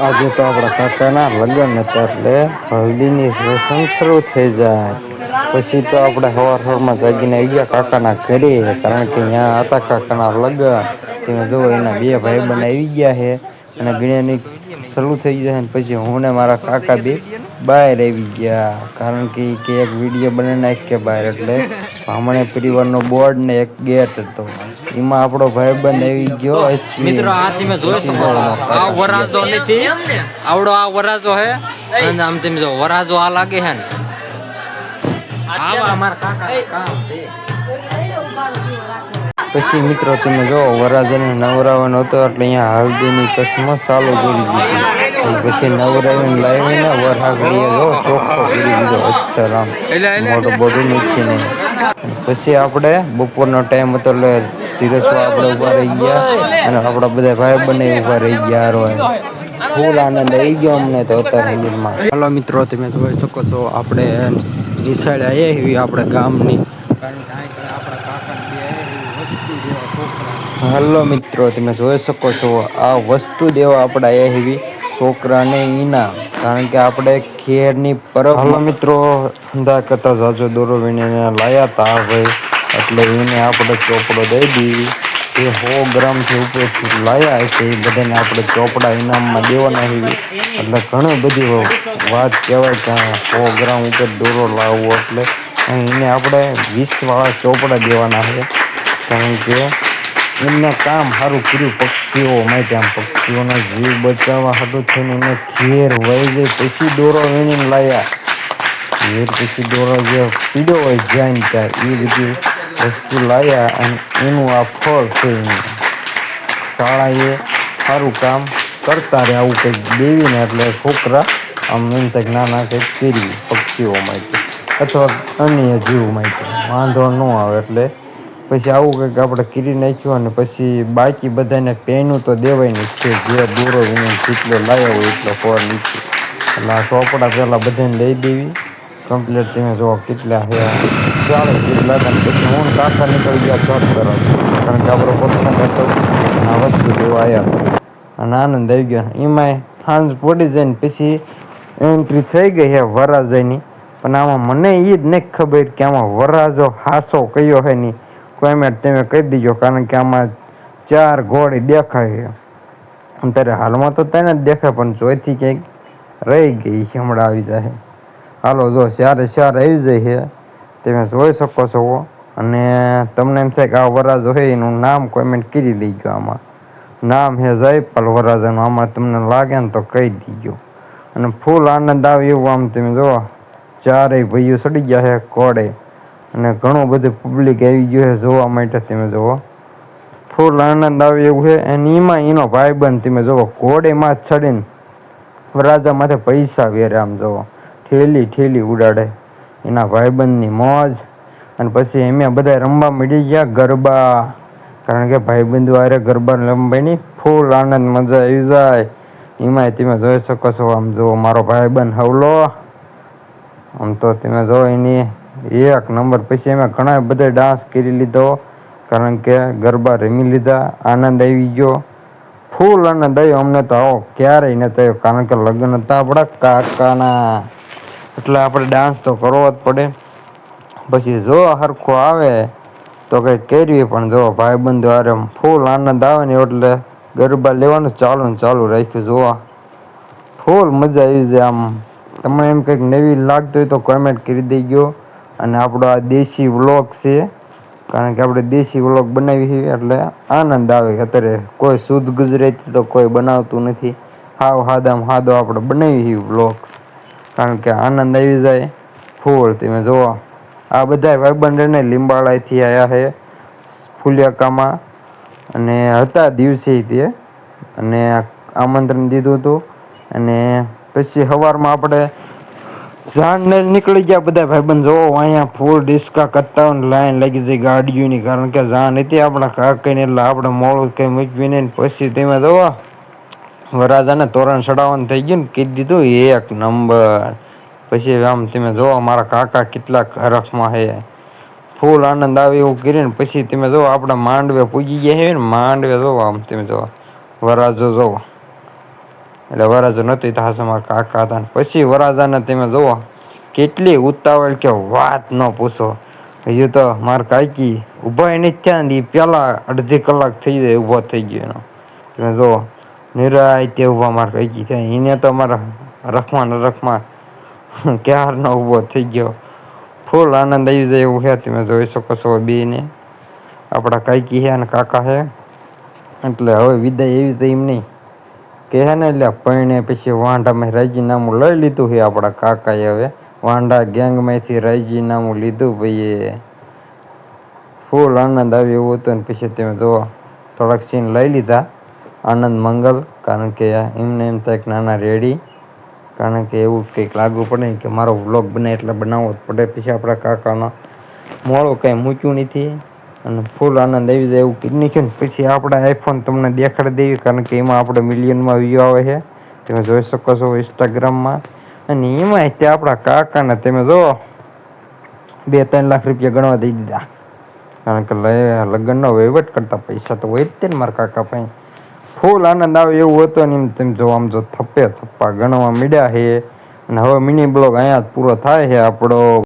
આજે તો આપણા કાકાના લગ્ન હતા એટલે હલ્દીની રસમ શરૂ થઈ જાય. પછી તો આપણે સવાર સવારમાં જાગીને આવી કાકાના ઘરે, કારણ કે ત્યાં હતા કાકાના લગ્ન. તમે જો એના બે ભાઈ બને આવી ગયા છે. અને ગણ્યાની શરૂ થઈ જાય ને પછી હું ને મારા કાકા બે બહાર આવી ગયા. કારણ કે કે એક વીડિયો બનાવી નાખ કે બહાર એટલે હમણે પરિવારનો બોર્ડ ને એક ગેટ હતો. એમાં આપણો ભાઈ બંધ આવી ગયો. મિત્રો આ તમે જોઈ શકો આ વરાજો નથી. આવડો આ વરાજો હે. અને આમ તમે જો વરાજો આ લાગે હે ને. આવા મારા કાકા કામ છે. પછી મિત્રો તમે જો વરરાજન નવરાવાનો હતો એટલે અહીંયા હલ્દીની કસમો ચાલુ કરી દીધી. પછી નવરાવીને લાવીને વરહાગડીએ જો ચોખ્ખો કરી દીધો. અક્ષરામ મોટું બધું મૂકીને. પછી આપણે બપોરનો ટાઈમ હતો એટલે ધીરસમાં આપણે ઊભા રહી ગયા. અને આપણા બધા ભાઈ બંને ઊભા રહી ગયા રોય ફૂલ આનંદ આવી ગયો અમને તો અત્યારે મંદિરમાં હાલો મિત્રો, તમે જોઈ શકો છો, આપણે નિશાળે આવી આપણે ગામની. કારણ કે અહીં કણે આપણા કાકાને બે એવી વસ્તુ જેવા છોકરા હાલો મિત્રો, તમે જોઈ શકો છો, આ વસ્તુ દેવા આપણા એવી છોકરાને ઈનામ કારણ કે આપણે ખેરની પરબ હાલો મિત્રો, ધંધા કરતા જાજો દોરો વીણીને લાયા તા ભાઈ. એટલે એને આપણે ચોપડો દઈ દીધી એ સો ગ્રામથી ઉપરથી લાયા છે એ બધાને આપણે ચોપડા ઇનામમાં દેવાના છે એટલે ઘણી બધી વાત કહેવાય કે સો ગ્રામ ઉપર દોરો લાવવો. એટલે એને આપણે વીસવાળા ચોપડા દેવાના છે. કારણ કે એમને કામ સારું કર્યું, પક્ષીઓ માટે આમ પક્ષીઓના જીવ બચાવવા હતો થઈને એને ઘેર વહી જાય પછી દોરો વીણીને લાયા. ઘેર પછી દોરો જે પીડો હોય જ્યાં ત્યાં, એ બધી વસ્તુ લાયા અને એનું આ ફળ છે શાળાએ સારું કામ કરતા રહે આવું કંઈક દેવીને એટલે છોકરા આમ એમ કંઈક કે ના ના કંઈક કરી પક્ષીઓ માટે, અથવા અન્ય જીવ માટે. વાંધો ન આવે એટલે પછી આવું કંઈક આપણે કરી નાખ્યું અને પછી બાકી બધાને પેનું તો દેવાય નહીં છે. જે દોરો વિને જેટલો લાવ્યો હોય એટલો ફોર નીચે. એટલે આ ચોપડા પહેલાં બધાને લઈ દેવી. કમ્પ્લીટ તમે જો કેટલા છે. ચાલે કેટલા પછી હું કાકા નીકળી ગયા ચોટ કરો કારણ કે આપણો પોતાના હતો. આ વસ્તુ જેવો આવ્યા અને આનંદ આવી ગયો. એમાંય સાંજ પડી જાય ને પછી એન્ટ્રી થઈ ગઈ છે વરાજાની. પણ આમાં મને એ જ નથી ખબર કે આમાં વરાજો હાસો કયો છે નહીં મેં તમે કહી દીજો, કારણ કે આમાં ચાર ઘોડી દેખાય અત્યારે હાલમાં તો તેને જ દેખાય, પણ ચોથી ક્યાંક રહી ગઈ છે, હમણાં આવી જાય હાલો, જો ચારે ચાર આવી જાય છે, તમે જોઈ શકો છો. અને તમને એમ થાય કે આ વરાજો છે એનું નામ કોમેન્ટ કરી દેજો આમાં. નામ છે જયપાલ વરાજાનું, આમાં તમને લાગે ને તો કહી દીજો. અને ફૂલ આનંદ આવે એવું આમ તમે જુઓ. ચારેય ભાઈઓ ચડી ગયા છે કોડે અને ઘણું બધું પબ્લિક આવી ગયું છે જોવા માટે, તમે જુઓ. ફૂલ આનંદ આવે એવું છે. અને એમાં એનો ભાઈબંધ, તમે જુઓ, ઘોડેમાં ચડીને રાજા માથે પૈસા વેરે, આમ જુઓ. ઠેલી ઠેલી ઉડાડે. એના ભાઈબંધની મોજ. અને પછી એમે બધા રમવા મળી ગયા ગરબા. કારણ કે ભાઈબંધ આરે ગરબા રમવાની ફૂલ આનંદ, મજા આવી જાય. એમાંય તમે જોઈ શકો છો, આમ જુઓ, મારો ભાઈબંધ હવલો. આમ તો તમે જો એની એક નંબર. પછી અમે ઘણા બધા ડાન્સ કરી લીધો, કારણ કે ગરબા રમી લીધા, આનંદ આવી ગયો. ફૂલ આનંદ આવ્યો. અમને તો આવો ક્યારેય ન થયો કારણ કે લગ્ન હતા આપણા કાકાના. એટલે આપણે ડાન્સ તો કરવો જ પડે. પછી જો હરખો આવે, તો કંઈ કરવી પણ જો ભાઈબંધો હારે ફૂલ આનંદ આવે ને એટલે ગરબા લેવાનું ચાલુ ને ચાલુ રાખ્યું, જોવા. ફૂલ મજા આવી જાય આમ. તમને એમ કંઈક નવી લાગતું હોય તો કોમેન્ટ કરી દેજો. અને આપણો આ દેશી વ્લોગ છે, કારણ કે આપણે દેશી વ્લોગ બનાવી છે એટલે આનંદ આવે કે અત્યારે કોઈ શુદ્ધ ગુજરાતી તો કોઈ બનાવતું નથી. હાવ હાદામ હાદો આપણે બનાવી છે વ્લોગ્સ કારણ કે આનંદ આવી જાય ફૂલ તમે જુઓ આ બધા ભાઈબંધને લીંબાળાથી આવ્યા છે ફુલિયાકામાં. અને હતા દિવસે તે, અને આમંત્રણ દીધું હતું. અને પછી સવારમાં આપણે જાણ ને નીકળી ગયા બધા ભાઈબંધ. જોવો અહીંયા ફૂલ ડિસ્કા કરતા હોય ને લાઈન લાગી જાય ગાડીઓની, કારણ કે જાણ હતી આપણા કાકાને એટલે આપણે મોડું કંઈ મૂકવીને ને પછી તમે જોવો વરાજાને તોરણ ચડાવવાનું થઈ ગયું ને, કીધી દીધું એક નંબર. પછી આમ તમે જોવો મારા કાકા કેટલા હરખમાં છે ફૂલ આનંદ આવે એવું કરીને પછી તમે જો આપણે માંડવે પૂગી ગયા છે ને, માંડવે જોવો આમ તમે જોવો વરાજો જોવો એટલે વરાજો નહોતી મારા કાકા હતા પછી વરાજાને તમે જુઓ કેટલી ઉતાવળ કે વાત ન પૂછો. હજુ તો મારા કાકી ઊભા નહીં થયા ને એ પહેલાં અડધી કલાક થઈ જાય ઊભો થઈ ગયો એનો. તમે જુઓ નિરાય તે ઊભા મારા કાકી થયા. એને તો મારા રખમાં ને રખમાં ક્યારનો ઊભો થઈ ગયો. ફૂલ આનંદ આવી જાય એવું છે. તમે જોઈ શકો છો બેને આપણા કાકી છે અને કાકા છે. એટલે હવે વિદાય એવી તો એમ નહીં. કે હે ને એટલે પરણે પછી વાંઢામાં રાજીનામું લઈ લીધું છે આપણા કાકાએ હવે. વાંઢા ગેંગમાંથી રાજીનામું લીધું ભાઈએ. ફૂલ આનંદ આવ્યો એવું હતું ને પછી તમે જો થોડાક સીન લઈ લીધા. આનંદ મંગલ, કારણ કે એમને એમ થાય કે નાના રેડી, કારણ કે એવું કંઈક લાગુ પડે કે મારો વ્લોગ બને એટલે બનાવવો જ પડે. પછી આપણા કાકાનો મોડું કંઈ મૂક્યું નથી. અને ફૂલ આનંદ આવી જાય એવું કીધું. નહીં ને પછી આપણે આઈફોન તમને દેખાડી દેવી કારણ કે એમાં આપણે મિલિયનમાં વ્યૂ આવે છે. તમે જોઈ શકો છો ઇન્સ્ટાગ્રામમાં અને એમાં તે આપણા કાકાને, તમે જો બે ત્રણ લાખ રૂપિયા ગણવા દઈ દીધા. કારણ કે લગ્નનો વહીવટ કરતા પૈસા તો હોય જ તે ને મારા કાકા પાસે. ફૂલ આનંદ આવે એવું હતું ને એમ તમે જો, આમ જો થપ્પે થપ્પા ગણવા મીડ્યા છે. અને હવે મિની બ્લોગ અહીંયા જ પૂરો થાય છે આપણો.